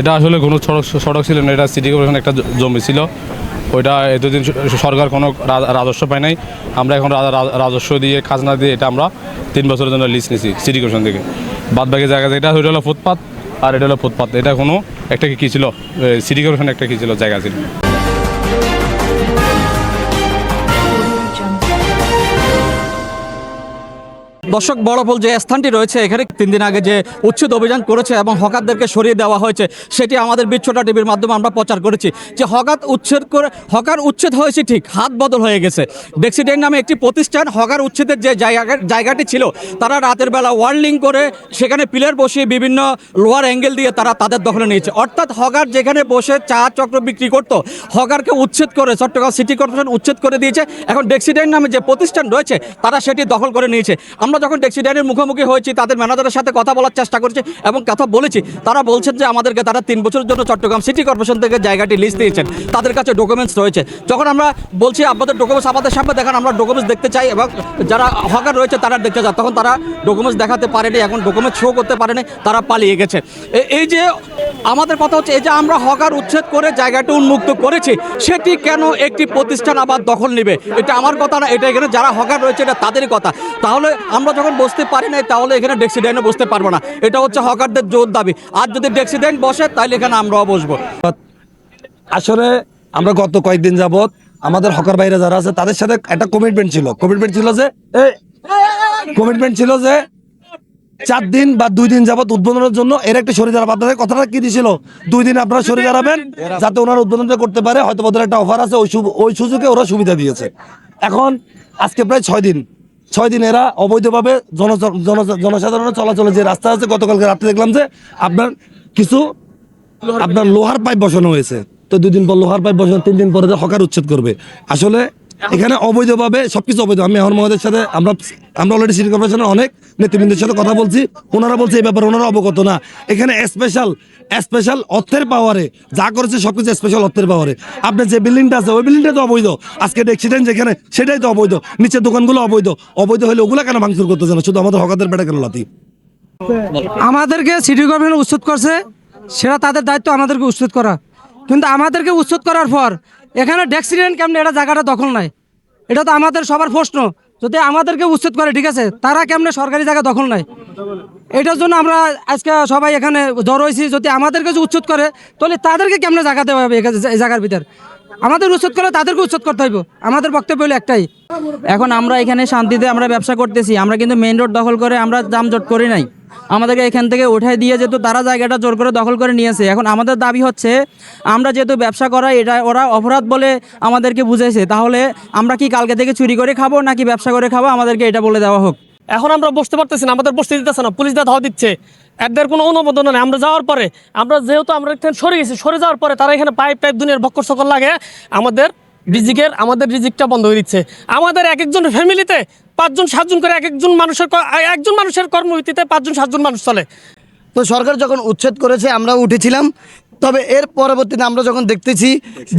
এটা আসলে কোনো সড়ক সড়ক ছিল না, এটা সিটি কর্পোরেশন একটা জমি ছিল। ওইটা এতদিন সরকার কোনো রাজস্ব পায় নাই। আমরা এখন রাজস্ব দিয়ে খাজনা দিয়ে এটা আমরা তিন বছরের জন্য লিস্ট নিছি সিটি কর্পোরেশন থেকে। বাদ বাকি জায়গা এটা ওইটা হলো ফুটপাত, আর এটা হলো ফুটপাত। এটা কোনো একটা কি ছিল? সিটি কর্পোরেশন একটা কি ছিল? জায়গা ছিল। দর্শক বড়ফল যে স্থানটি রয়েছে এখানে তিন দিন আগে যে উচ্ছেদ অভিযান করেছে এবং হকারদেরকে সরিয়ে দেওয়া হয়েছে, সেটি আমাদের বিচ্ছোটা টিভির মাধ্যমে আমরা প্রচার করেছি। যে হকার উচ্ছেদ করে, হকার উচ্ছেদ হয়েছে ঠিক, হাত বদল হয়ে গেছে। ডেক্সিডেন্ট নামে একটি প্রতিষ্ঠান হকার উচ্ছেদের যে জায়গা জায়গাটি ছিল, তারা রাতের বেলা ওয়ার্লিং করে সেখানে পিলার বসিয়ে বিভিন্ন লোয়ার অ্যাঙ্গেল দিয়ে তারা তাদের দখলে নিয়েছে। অর্থাৎ হকার যেখানে বসে চা, চক্র বিক্রি করতো, হকারকে উচ্ছেদ করে, চট্টগ্রাম সিটি কর্পোরেশন উচ্ছেদ করে দিয়েছে। এখন ডেক্সিডেন্ট নামে যে প্রতিষ্ঠান রয়েছে, তারা সেটি দখল করে নিয়েছে। আমরা যখন ডেক্সিডেন্টের মুখোমুখি হয়েছি, তাদের ম্যানেজারের সাথে কথা বলার চেষ্টা করেছি এবং কথা বলেছি। তারা বলছেন যে আমাদেরকে তারা তিন বছরের জন্য চট্টগ্রাম সিটি কর্পোরেশন থেকে জায়গাটি লিস্ট দিয়েছেন। তাদের কাছে ডকুমেন্টস রয়েছে। যখন আমরা বলছি, আপনাদের ডকুমেন্টস আমাদের সামনে দেখান, আমরা ডকুমেন্টস দেখতে চাই। এবং যারা হকার রয়েছে, তারা দেখতে চায়। তখন তারা ডকুমেন্টস দেখাতে পারেনি, এখন ডকুমেন্টস শো করতে পারেনি, তারা পালিয়ে গেছে। এই যে আমাদের কথা হচ্ছে, এই যে আমরা হকার উচ্ছেদ করে জায়গাটি উন্মুক্ত করেছি, সেটি কেন একটি প্রতিষ্ঠান আবার দখল নেবে? এটা আমার কথা না, এটা এখানে যারা হকার রয়েছে, এটা তাদেরই কথা। তাহলে আমরা যখন বসতে পারি না তাহলে এখানে ডেক্সিডেন্টে বসতে পারব না। এটা হচ্ছে হকারদের জোর দাবি। আর যদি ডেক্সিডেন্ট বসে তাহলে এখানে আমরাও বসবো। আসলে আমরা গত কয়েকদিন যাবত আমাদের হকার বাইরে যারা আছে, তাদের সাথে একটা কমিটমেন্ট ছিল। কমিটমেন্ট ছিল যে কমিটমেন্ট ছিল যে, চার দিন বা দুই দিন যাবত উদ্বোধনের জন্য এর একটা শরীর দাঁড়াবো। আপনাদের কথাটা কি দিয়েছিল দুই দিন আপনারা শরীর দাঁড়াবেন, যাতে ওনারা উদ্বোধনটা করতে পারে। হয়তো ওদের একটা অফার আছে ওই সুযোগে ওরা সুবিধা দিয়েছে। এখন আজকে প্রায় ছয় দিন। ছয় দিন এরা অবৈধভাবে জন জন- জনসাধারণের চলাচলের যে রাস্তা আছে, গতকালকে রাত্রে দেখলাম যে আপনার কিছু আপনার লোহার পাইপ বসানো হয়েছে। তো দুদিন পর লোহার পাইপ বসানো তিন দিন পরে হকার উচ্ছেদ করবে। আসলে এখানে অবৈধভাবে সবকিছু অবৈধ। আমি এখন মহোদয়ের সাথে আমরা আমরা অলরেডি সিটি কর্পোরেশনের অনেক নেতৃবৃন্দের সাথে কথা বলছি। ওনারা বলছে এই ব্যাপারে ওনারা অবগত না। এখানে স্পেশাল স্পেশাল অর্থের পাওয়ারে যা করেছে সবকিছু স্পেশাল অর্থের পাওয়ারে আপনার যে বিল্ডিংটা আছে ওই বিল্ডিংটা তো অবৈধ। আজকে অ্যাক্সিডেন্ট যেখানে সেটাই তো অবৈধ। নিচের দোকানগুলো অবৈধ। অবৈধ হলে ওগুলো কেন ভাঙচুর করতেছে না শুধু আমাদের হকাদের পেটে কেন লাতি আমাদেরকে সিটি গভর্নমেন্ট উচ্ছেদ করছে সেটা তাদের দায়িত্ব আমাদেরকে উচ্ছেদ করা। কিন্তু আমাদেরকে উচ্ছেদ করার পর এখানে ডেক্সিডেন্ট কেমন? এটা জায়গাটা দখল নাই। এটা তো আমাদের সবার প্রশ্ন। যদি আমাদেরকে উচ্ছেদ করে, ঠিক আছে, তারা কেমনে সরকারি জায়গা দখল নাই? এটার জন্য আমরা আজকে সবাই এখানে জড়ো হয়েছি। যদি আমাদেরকে যদি উচ্ছেদ করে, তাহলে তাদেরকে কেমনে জায়গা দেওয়া হবে এই জায়গার ভিতর? আমাদের উচ্ছেদ করে তাদেরকে উচ্ছেদ করতে হইব। আমাদের বক্তব্য হলো একটাই। এখন আমরা এখানে শান্তিতে আমরা ব্যবসা করতেছি। আমরা কিন্তু মেইন রোড দখল করে আমরা যানজট করি নাই। আমাদেরকে এখান থেকে উঠাই দিয়ে যেহেতু তারা জায়গাটা জোর করে দখল করে নিয়েছে, এখন আমাদের দাবি হচ্ছে আমরা যেহেতু ব্যবসা করা এটা ওরা অপরাধ বলে আমাদেরকে বুঝাইছে। তাহলে আমরা কি কালকে থেকে চুরি করে খাব নাকি ব্যবসা করে খাব? আমাদেরকে এটা বলে দেওয়া হোক। এখন আমরা বসতে পারতেছি না, আমাদের বসতে দিতেছে না, পুলিশ দা দিচ্ছে। এদের কোনো অনুমোদন নেই, আমরা যাওয়ার পরে, আমরা যেহেতু আমরা এখানে সরে গেছি, সরে যাওয়ার পরে তারা এখানে পাইপ টাইপ দুনিয়ার বক্কর সকল লাগে, আমাদের রিজিকের, আমাদের রিজিকটা বন্ধ হয়ে দিচ্ছে। আমাদের এক একজন ফ্যামিলিতে পাঁচজন, সাতজন করে এক একজন মানুষের একজন মানুষের কর্মভিত্তিতে পাঁচজন, সাতজন মানুষ চলে। তো সরকার যখন উচ্ছেদ করেছে, আমরা উঠেছিলাম। তবে এর পরবর্তীতে আমরা যখন দেখতেছি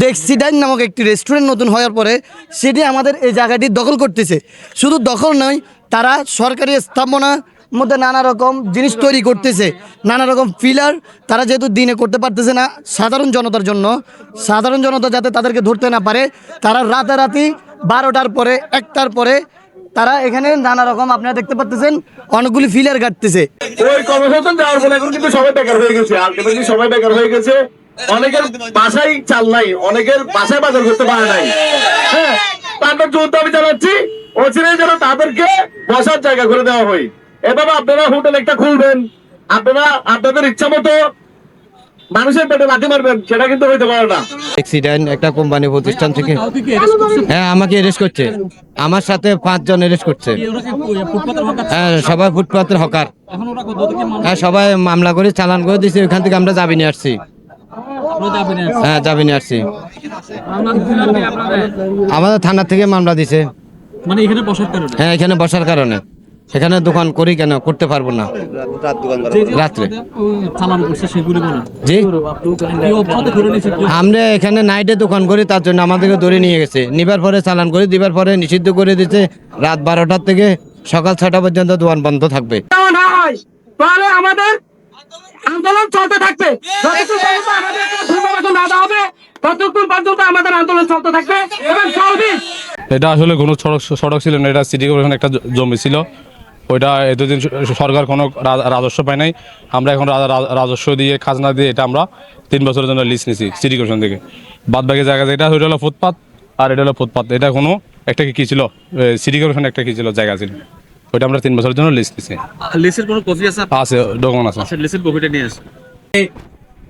ডেক্সিডাইন নামক একটি রেস্টুরেন্ট নতুন হওয়ার পরে, সেটি আমাদের এই জায়গাটি দখল করতেছে। শুধু দখল নয়, তারা সরকারি স্থাপনার মধ্যে নানা রকম জিনিস তৈরি করতেছে। নানা রকম ফিলার তারা যেহেতু দিনে করতে পারতেছে না, সাধারণ জনতার জন্য, সাধারণ জনতা যাতে তাদেরকে ধরতে না পারে, তারা রাতারাতি বারোটার পরে, একটার পরে তারা এখানে নানা রকম আপনারা দেখতে পাচ্তেছেন, অনেকগুলি ফিলার কাটতেছে ওই কর্মসংস্থান দেওয়ার ফলে এখন কিন্তু সবাই বেকার হয়ে গেছে। আলটিমেটলি সবাই বেকার হয়ে গেছে। অনেকের বাসায় চাল নাই, অনেকের বাসায় বাজার করতে পারে নাই। হ্যাঁ তারপর যৌথ আমি জানাচ্ছি, অচিরে যেন তাদেরকে বসার জায়গা করে দেওয়া হয়। এভাবে আপনারা হোটেল একটা খুলবেন। আপনারা আপনাদের ইচ্ছা মতো মানুষের পেটে লাঠি মারবেন সেটা কিন্তু হইতে পারে না। অ্যাক্সিডেন্ট একটা কোম্পানি প্রতিষ্ঠান থেকে হ্যাঁ আমাকে অ্যারেস্ট করছে। আমার সাথে পাঁচজন অ্যারেস্ট করছে। হ্যাঁ সবাই ফুটপাতের হকার। হ্যাঁ সবাই মামলা করে চালান করে দিয়েছে ওইখান থেকে আমরা যাবি নিয়ে আসছি। হ্যাঁ যাবি নিয়ে আসছি। আমাদের থানা থেকে মামলা দিছে মানে এখানে বসার কারণে? হ্যাঁ এখানে বসার কারণে। এখানে দোকান করি কেন? করতে পারব না। রাত্রে। জি? আমরা এখানে নাইটে দোকান করি তার জন্য আমাদেরকে ধরে নিয়ে গেছে। নিবার পরে চালান করে দিবার পরে নিষিদ্ধ করে দিতে রাত বারোটার থেকে সকাল ছটা পর্যন্ত দোকান বন্ধ থাকবে। তাহলে আমাদের আন্দোলন চলতে থাকবে। আমাদের আন্দোলন চলতে থাকবে। এবং চলবে এটা আসলে কোনো সড়ক সড়ক ছিল না এটা সিটি কর্পোরেশন একটা জমি ছিল। ওইটা এতদিন সরকার কোনো রাজস্ব পায় নাই। আমরা এখন রাজস্ব দিয়ে খাজনা দিয়ে এটা আমরা তিন বছরের জন্য লিজ নিছি সিটি কর্পোরেশন থেকে। বাদ বাকি জায়গা যেটা ওইটা হলো ফুটপাত আর এটা হলো ফুটপাত। এটা কোনো একটা কি ছিল? সিটি কর্পোরেশন একটা কি ছিল জায়গা ছিল। ওইটা আমরা তিন বছরের জন্য লিজ নিছি। লিসের কোনো কপি আছে? আছে ডকুমেন্ট আছে। লিসের কপিটা নিয়ে আসে।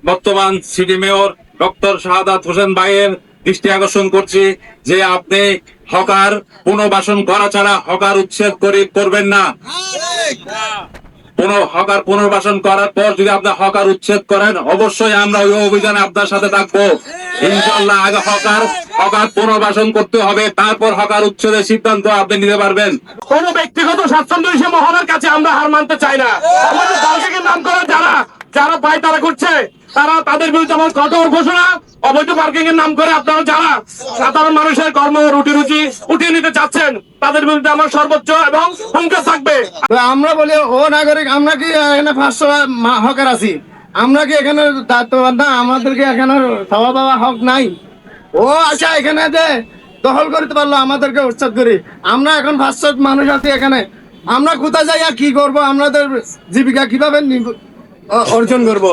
বর্তমান city mayor doctor Shahadat Hossain ভাইয়ের দৃষ্টি আকর্ষণ করছি যে আপনি হকার, পুনর্বাসন করা ছাড়া হকার উচ্ছেদ করে করবেন না। পুনঃ হকার পুনর্বাসন করার পর যদি হকার উচ্ছেদ করেন, অবশ্যই আমরা ওই অভিযানে আপনার সাথে থাকব। ইনশাল্লাহ আগে হকার হকার পুনর্বাসন করতে হবে, তারপর হকার উচ্ছেদের সিদ্ধান্ত আপনি নিতে পারবেন। কোন ব্যক্তিগত স্বাচ্ছন্দ্য হিসেবে কাছে আমরা হার মানতে চাই না। আমাদের দলকে নাম করা যারা যারা পায় তারা করছে। তারা তাদের বিরুদ্ধে আমার কঠোর ঘোষণা। অবৈধ পার্কিং এর নাম করে আপনারা যারা সাধারণ মানুষের কর্ম রুটি রুচি উঠিয়ে নিতে চাচ্ছেন, তাদের বিরুদ্ধে আমার সর্বোচ্চ এবং হুঙ্কার থাকবে। আমরা বলি, ও নাগরিক, আমরা কি এখানে পাঁচশো হকার আছি? আমরা কি এখানে দায়িত্ববান না আমাদেরকে এখানে খাওয়া দাওয়া হক নাই? ও আচ্ছা এখানে যে দখল করতে পারল আমাদেরকে উচ্ছেদ করি। আমরা এখন পাঁচশো মানুষ আছি এখানে। আমরা কোথায় যাই আর কি করব? আমাদের জীবিকা কীভাবে অর্জন করব?